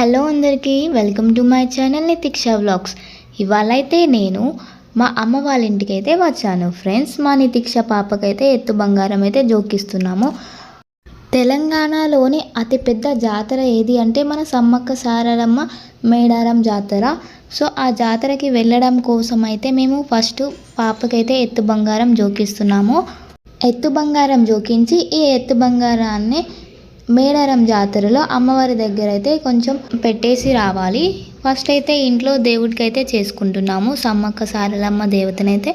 Hello అందరికీ welcome to my channel Nitiksha vlogs. ఇవాళ అయితే నేను మా అమ్మ వాళ్ళ ఇంటికి అయితే వచ్చాను. ఫ్రెండ్స్ మా నితిక్ష పాపకైతే ఎత్తు బంగారం అయితే జోకిస్తున్నాము. తెలంగాణలోని అతిపెద్ద జాతర ఏది అంటే మన సమ్మక్క సారలమ్మ మేడారం జాతర. సో ఆ జాతరకి వెళ్ళడం కోసం అయితే మేము ఫస్ట్ పాపకైతే ఎత్తు బంగారం జోకిస్తున్నాము. ఎత్తు బంగారం జోకించి ఈ ఎత్తు బంగారాన్ని మేడారం జాతరలో అమ్మవారి దగ్గర అయితే కొంచెం పెట్టేసి రావాలి. ఫస్ట్ అయితే ఇంట్లో దేవుడికి అయితే చేసుకుంటున్నాము. సమ్మక్క సారలమ్మ దేవతనైతే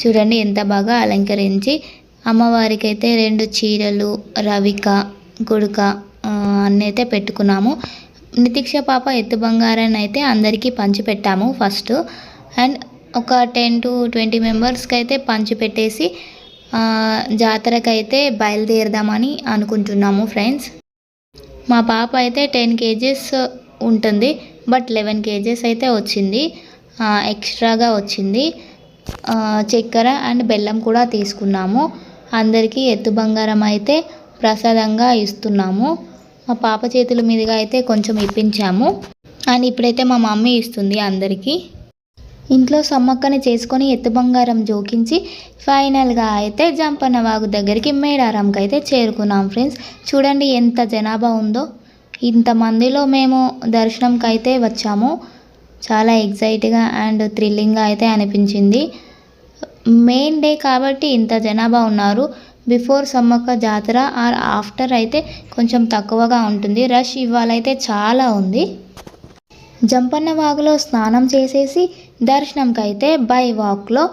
చూడండి ఎంత బాగా అలంకరించి అమ్మవారికి అయితే రెండు చీరలు రవిక గుడుక అన్నీ అయితే పెట్టుకున్నాము. నితిక్ష పాప ఎత్తు బంగారాన్ని అయితే అందరికీ పంచి పెట్టాము ఫస్ట్. అండ్ ఒక టెన్ టు ట్వంటీ మెంబర్స్కి అయితే పంచి పెట్టేసి జాతరకైతే బయలుదేరదామని అనుకుంటున్నాము ఫ్రెండ్స్. మా పాప అయితే టెన్ కేజెస్ ఉంటుంది బట్ లెవెన్ కేజెస్ అయితే వచ్చింది. ఎక్స్ట్రాగా వచ్చింది. చక్కెర అండ్ బెల్లం కూడా తీసుకున్నాము. అందరికీ ఎత్తు బంగారం అయితే ప్రసాదంగా ఇస్తున్నాము. మా పాప చేతుల మీదుగా అయితే కొంచెం ఇప్పించాము. అండ్ ఇప్పుడైతే మా మమ్మీ ఇస్తుంది అందరికీ. ఇంట్లో సమ్మక్కని చేసుకొని ఎత్తు బంగారం జోకించి ఫైనల్గా అయితే జంపన్న వాగు దగ్గరికి మేడారంకి అయితే చేరుకున్నాం ఫ్రెండ్స్. చూడండి ఎంత జనాభా ఉందో. ఇంతమందిలో మేము దర్శనంకి అయితే వచ్చాము. చాలా ఎగ్జైట్గా అండ్ థ్రిల్లింగ్గా అయితే అనిపించింది. మెయిన్ డే కాబట్టి ఇంత జనాభా ఉన్నారు. బిఫోర్ సమ్మక్క జాతర ఆర్ ఆఫ్టర్ అయితే కొంచెం తక్కువగా ఉంటుంది. రష్ ఇవాళైతే చాలా ఉంది. జంపన్న వాగులో స్నానం చేసేసి దర్శనంకైతే బై వాక్లో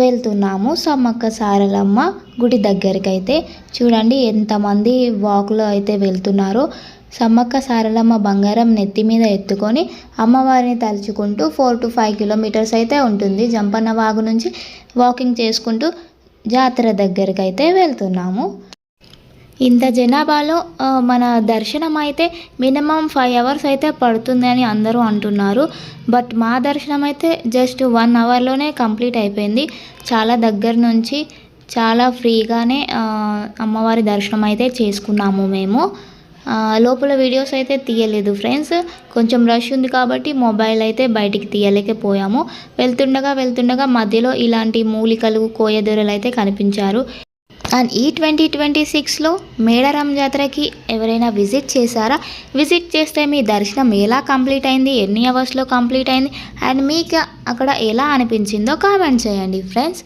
వెళ్తున్నాము. సమ్మక్క సారలమ్మ గుడి దగ్గరికి అయితే చూడండి ఎంతమంది వాక్లో అయితే వెళ్తున్నారో. సమ్మక్క సారలమ్మ బంగారం నెత్తి మీద ఎత్తుకొని అమ్మవారిని తలుచుకుంటూ ఫోర్ టు ఫైవ్ కిలోమీటర్స్ అయితే ఉంటుంది. జంపన్న వాగు నుంచి వాకింగ్ చేసుకుంటూ జాతర దగ్గరికి అయితే వెళ్తున్నాము. ఇంత జనాభాలో మన దర్శనం అయితే మినిమం ఫైవ్ అవర్స్ అయితే పడుతుంది అని అందరూ అంటున్నారు. బట్ మా దర్శనం అయితే జస్ట్ వన్ అవర్లోనే కంప్లీట్ అయిపోయింది. చాలా దగ్గర నుంచి చాలా ఫ్రీగానే అమ్మవారి దర్శనం అయితే చేసుకున్నాము మేము. లోపల వీడియోస్ అయితే తీయలేదు ఫ్రెండ్స్. కొంచెం రష్ ఉంది కాబట్టి మొబైల్ అయితే బయటికి తీయలేకపోయాము. వెళ్తుండగా వెళ్తుండగా మధ్యలో ఇలాంటి మూలికలు కోయదొరలు అయితే కనిపించారు. అండ్ ఈ ట్వంటీ ట్వంటీ సిక్స్లో మేడారం జాతరకి ఎవరైనా విజిట్ చేశారా? విజిట్ చేస్తే మీ దర్శనం ఎలా కంప్లీట్ అయింది? ఎన్ని అవర్స్లో కంప్లీట్ అయింది? అండ్ మీకు అక్కడ ఎలా అనిపించిందో కామెంట్ చేయండి ఫ్రెండ్స్.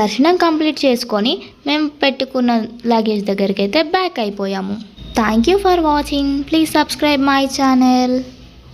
దర్శనం కంప్లీట్ చేసుకొని మేము పెట్టుకున్న లగేజ్ దగ్గరికి అయితే బ్యాక్ అయిపోయాము. Thank you for watching. Please subscribe my channel.